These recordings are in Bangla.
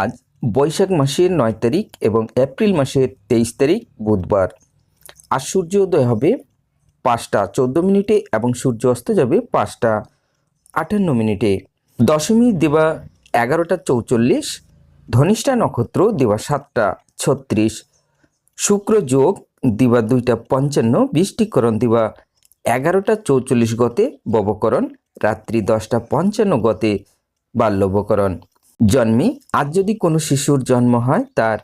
আজ বৈশাখ মাসের নয় তারিখ এবং এপ্রিল মাসের তেইশ তারিখ বুধবার। আজ সূর্যোদয় হবে পাঁচটা চোদ্দ মিনিটে এবং সূর্য অস্ত যাবে পাঁচটা আটান্ন মিনিটে। দশমী দেবা এগারোটা চৌচল্লিশ, ধনিষ্ঠা নক্ষত্র দেবা সাতটা ছত্রিশ, শুক্র যোগ দিবা দুইটা পঞ্চান্ন, বৃষ্টিকরণ দিবা এগারোটা চৌচল্লিশ গতে, ববকরণ রাত্রি দশটা পঞ্চান্ন গতে, বাল্যবকরণ। জন্মে আজ যদি কোনো শিশুর জন্ম হয়, তার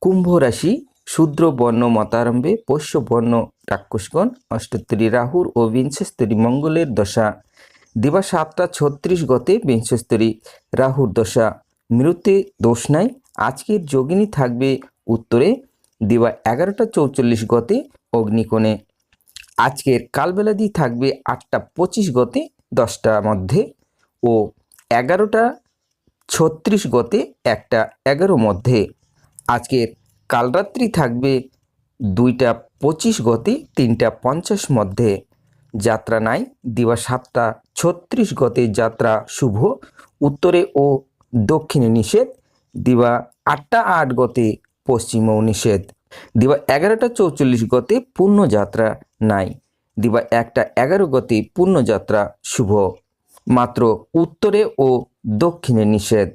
কুম্ভ রাশি শূদ্র বর্ণ মতারম্ভে পোষ্য বর্ণ রাক্ষসগণ অষ্টোত্তরী রাহুর ও বিংশস্তরী মঙ্গলের দশা। দিবা সাতটা ছত্রিশ গতে বিংশস্তরী রাহুর দশা। মৃত্যু দোষ নাই। আজকের যোগিনী থাকবে উত্তরে, দিবা এগারোটা চৌচল্লিশ গতে অগ্নিকোণে। আজকের কালবেলাদি থাকবে আটটা পঁচিশ গতে দশটার মধ্যে ও এগারোটা ছত্রিশ গতে একটা এগারো মধ্যে। আজকের কালরাত্রি থাকবে দুইটা পঁচিশ গতে, তিনটা পঞ্চাশ মধ্যে। যাত্রা নাই, দিবা সাতটা ছত্রিশ গতে যাত্রা শুভ। উত্তরে ও দক্ষিণে নিষেধ, দিবা আটটা আট গতে পশ্চিমেও নিষেধ। দিবা এগারোটা চৌচল্লিশ গতে পূর্ণযাত্রা নাই, দিবা একটা এগারো গতে পূর্ণযাত্রা শুভ। মাত্র উত্তরে ও দক্ষিণে নিষেধ।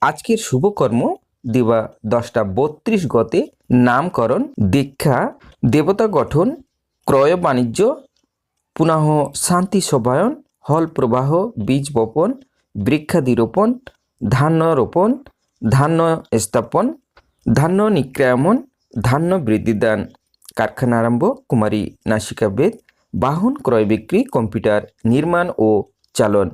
আজকের শুভকর্ম, দিবা দশটা বত্রিশ গতে নামকরণ, দীক্ষা, দেবতা গঠন, ক্রয় বাণিজ্য পুনঃ শান্তি সভায়ন হল প্রবাহ, বীজ বপন বৃক্ষাদি রোপণ ধান্য রোপণ, ধান্য স্থাপন, ধান্য নিক্রায়মন ধান্য বৃদ্ধিদান কারখানা আরম্ভ, কুমারী নাসিকা বেদ বাহন ক্রয় বিক্রি, কম্পিউটার নির্মাণ ও চালন।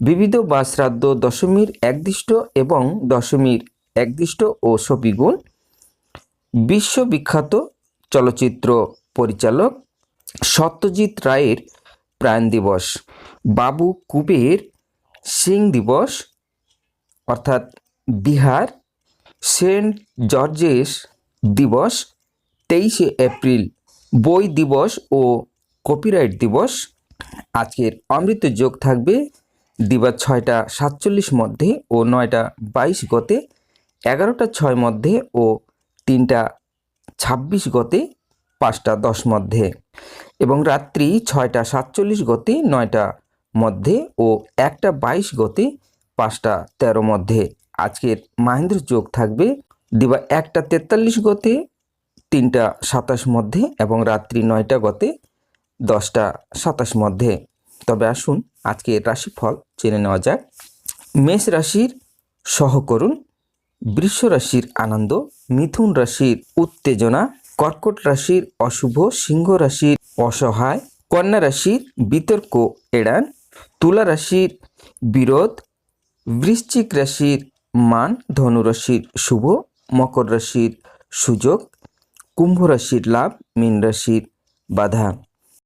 বিবিধ বা শ্রাদ্ধ দশমীর একদিষ্ট এবং দশমীর একদিষ্ট ও সপিগুণ বিশ্ববিখ্যাত চলচ্চিত্র পরিচালক সত্যজিৎ রায়ের প্রাণ দিবস, বাবু কুবের সিং দিবস, অর্থাৎ বিহার, সেন্ট জর্জেস দিবস, তেইশে এপ্রিল, বই দিবস ও কপিরাইট দিবস। আজকের অমৃত যোগ থাকবে দিবা ছয়টা সাতচল্লিশ মধ্যে ও নয়টা বাইশ গতে, এগারোটা ছয় মধ্যে ও তিনটা ছাব্বিশ গতে, পাঁচটা দশ মধ্যে এবং রাত্রি ছয়টা সাতচল্লিশ গতে, নয়টা মধ্যে ও একটা বাইশ গতে, পাঁচটা তেরো মধ্যে। আজকের মাহেন্দ্র যোগ থাকবে দিবা একটা তেতাল্লিশ গতে, তিনটা সাতাশ মধ্যে এবং রাত্রি নয়টা গতে দশটা সাতাশ মধ্যে। তবে আসুন আজকে রাশিফল জেনে নেওয়া যাক। মেষ রাশির সহকরুণ, বৃষ রাশির আনন্দ, মিথুন রাশির উত্তেজনা, কর্কট রাশির অশুভ, সিংহ রাশির অসহায়, কন্যা রাশির বিতর্ক এড়ান, তুলা রাশির বিরোধ, বৃশ্চিক রাশির মান ধনু রাশির শুভ, মকর রাশির সুযোগ, কুম্ভ রাশির লাভ, মীন রাশির বাধা।